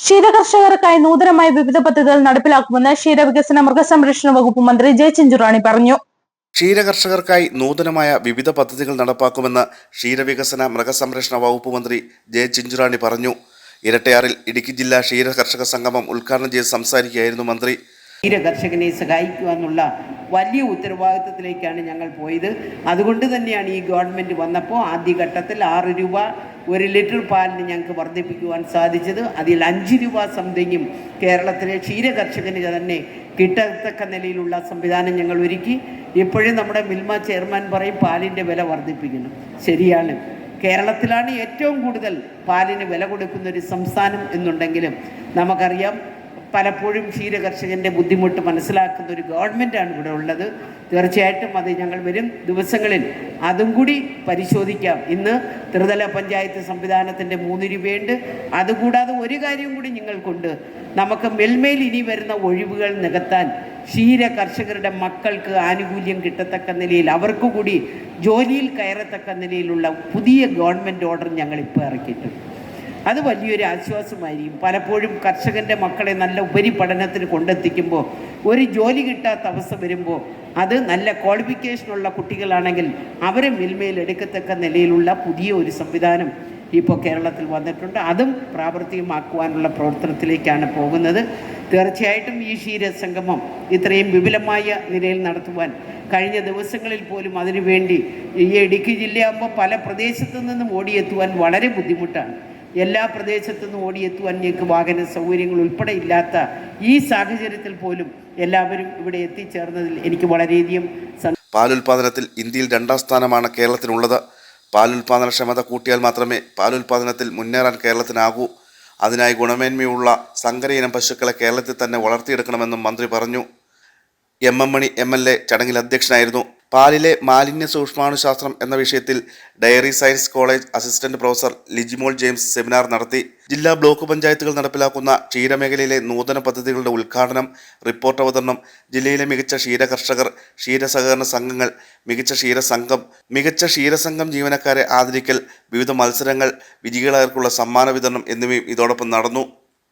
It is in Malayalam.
ക്ഷീരകർഷകർക്കായി നൂതനമായ വിവിധ പദ്ധതികൾ നടപ്പിലാക്കുമെന്ന് ക്ഷീരവികസന മൃഗസംരക്ഷണ വകുപ്പ് മന്ത്രി ജെ ചിഞ്ചുറാണി പറഞ്ഞു. ക്ഷീരകർഷകർക്കായി നൂതനമായ വിവിധ പദ്ധതികൾ നടപ്പാക്കുമെന്ന് ക്ഷീരവികസന മൃഗസംരക്ഷണ വകുപ്പ് മന്ത്രി ജെ ചിഞ്ചുറാണി പറഞ്ഞു. ഇരട്ടയാറിൽ ഇടുക്കി ജില്ലാ ക്ഷീര കർഷക സംഗമം ഉദ്ഘാടനം ചെയ്ത് സംസാരിക്കുകയായിരുന്നു മന്ത്രി. ക്ഷീരകർഷകനെ സഹായിക്കുക എന്നുള്ള വലിയ ഉത്തരവാദിത്തത്തിലേക്കാണ് ഞങ്ങൾ പോയത്. അതുകൊണ്ട് തന്നെയാണ് ഈ ഗവൺമെന്റ് വന്നപ്പോൾ ആദ്യഘട്ടത്തിൽ ആറ് രൂപ ഒരു ലിറ്റർ പാലിന് ഞങ്ങൾക്ക് വർദ്ധിപ്പിക്കുവാൻ സാധിച്ചത്. അതിൽ അഞ്ച് രൂപ സംതിങ്ങും കേരളത്തിലെ ക്ഷീര കർഷകന് തന്നെ കിട്ടത്തക്ക നിലയിലുള്ള സംവിധാനം ഞങ്ങൾ ഒരുക്കി. ഇപ്പോഴും നമ്മുടെ മിൽമ ചെയർമാൻ പറയും പാലിന്റെ വില വർദ്ധിപ്പിക്കണം ശരിയാണ്. കേരളത്തിലാണ് ഏറ്റവും കൂടുതൽ പാലിന് വില കൊടുക്കുന്ന ഒരു സംസ്ഥാനം എന്നുണ്ടെങ്കിലും നമുക്കറിയാം പലപ്പോഴും ക്ഷീരകർഷകന്റെ ബുദ്ധിമുട്ട് മനസ്സിലാക്കുന്ന ഒരു ഗവൺമെന്റാണ് ഇവിടെ ഉള്ളത്. തീർച്ചയായിട്ടും അത് ഞങ്ങൾ വരും ദിവസങ്ങളിൽ അതും കൂടി പരിശോധിക്കാം. ഇന്ന് ത്രിതല പഞ്ചായത്ത് സംവിധാനത്തിന്റെ മൂന്ന് രൂപയുണ്ട് അതുകൂടാതെ ഒരു കാര്യം കൂടി നിങ്ങൾക്കുണ്ട് നമുക്ക് മെൽമേൽ ഇനി വരുന്ന ഒഴിവുകൾ നികത്താൻ ക്ഷീര കർഷകരുടെ മക്കൾക്ക് ആനുകൂല്യം കിട്ടത്തക്ക നിലയിൽ അവർക്ക് കൂടി ജോലിയിൽ കയറത്തക്ക നിലയിലുള്ള പുതിയ ഗവൺമെന്റ് ഓർഡർ ഞങ്ങൾ ഇപ്പോൾ ഇറക്കിയിട്ടുണ്ട്. അത് വലിയൊരു ആശ്വാസമായിരിക്കും. പലപ്പോഴും കർഷകന്റെ മക്കളെ നല്ല ഉപരിപഠനത്തിന് കൊണ്ടെത്തിക്കുമ്പോൾ ഒരു ജോലി കിട്ടാത്ത അവസ്ഥ വരുമ്പോൾ അത് നല്ല ക്വാളിഫിക്കേഷനുള്ള കുട്ടികളാണെങ്കിൽ അവരെ മിൽമയിൽ എടുക്കത്തക്ക നിലയിലുള്ള പുതിയ ഒരു സംവിധാനം ഇപ്പോൾ കേരളത്തിൽ വന്നിട്ടുണ്ട്. അതും പ്രാവർത്തികമാക്കുവാനുള്ള പ്രവർത്തനത്തിലേക്കാണ് പോകുന്നത്. തീർച്ചയായിട്ടും ഈ ക്ഷീരസംഗമം ഇത്രയും വിപുലമായ നിലയിൽ നടത്തുവാൻ കഴിഞ്ഞ ദിവസങ്ങളിൽ പോലും അതിനുവേണ്ടി ഈ ഇടുക്കി ജില്ലയാകുമ്പോൾ പല പ്രദേശത്തു നിന്നും ഓടിയെത്തുവാൻ വളരെ ബുദ്ധിമുട്ടാണ്. എല്ലാ പ്രദേശത്തു നിന്നും ഓടിയെത്തുവാൻ ഞങ്ങൾക്ക് വാഹന സൗകര്യങ്ങൾ ഉൾപ്പെടെ ഇല്ലാത്ത ഈ സാഹചര്യത്തിൽ പോലും എല്ലാവരും ഇവിടെ എത്തിച്ചേർന്നതിൽ എനിക്ക് വളരെയധികം പാലുൽപാദനത്തിൽ ഇന്ത്യയിൽ രണ്ടാം സ്ഥാനമാണ് കേരളത്തിനുള്ളത്. പാലുൽപാദനക്ഷമത കൂട്ടിയാൽ മാത്രമേ പാലുൽപാദനത്തിൽ മുന്നേറാൻ കേരളത്തിനാകൂ. അതിനായി ഗുണമേന്മയുള്ള സങ്കര ഇനം പശുക്കളെ കേരളത്തിൽ തന്നെ വളർത്തിയെടുക്കണമെന്നും മന്ത്രി പറഞ്ഞു. M M Mani M L A ചടങ്ങിൽ അധ്യക്ഷനായിരുന്നു. പാലിലെ മാലിന്യ സൂക്ഷ്മാണുശാസ്ത്രം എന്ന വിഷയത്തിൽ dairy science college assistant professor Lijimol James seminar നടത്തി. ജില്ലാ ബ്ലോക്ക് പഞ്ചായത്തുകൾ നടപ്പിലാക്കുന്ന ക്ഷീരമേഖലയിലെ നൂതന പദ്ധതികളുടെ ഉദ്ഘാടനം റിപ്പോർട്ട് അവതരണം ജില്ലയിലെ മികച്ച ക്ഷീര കർഷകർ ക്ഷീര സഹകരണ സംഘങ്ങൾ മികച്ച ക്ഷീരസംഘം മികച്ച ക്ഷീരസംഘം ജീവനക്കാരെ ആദരിക്കൽ വിവിധ മത്സരങ്ങൾ വിജയികളായവർക്കുള്ള സമ്മാന വിതരണം എന്നിവയും ഇതോടൊപ്പം നടന്നു.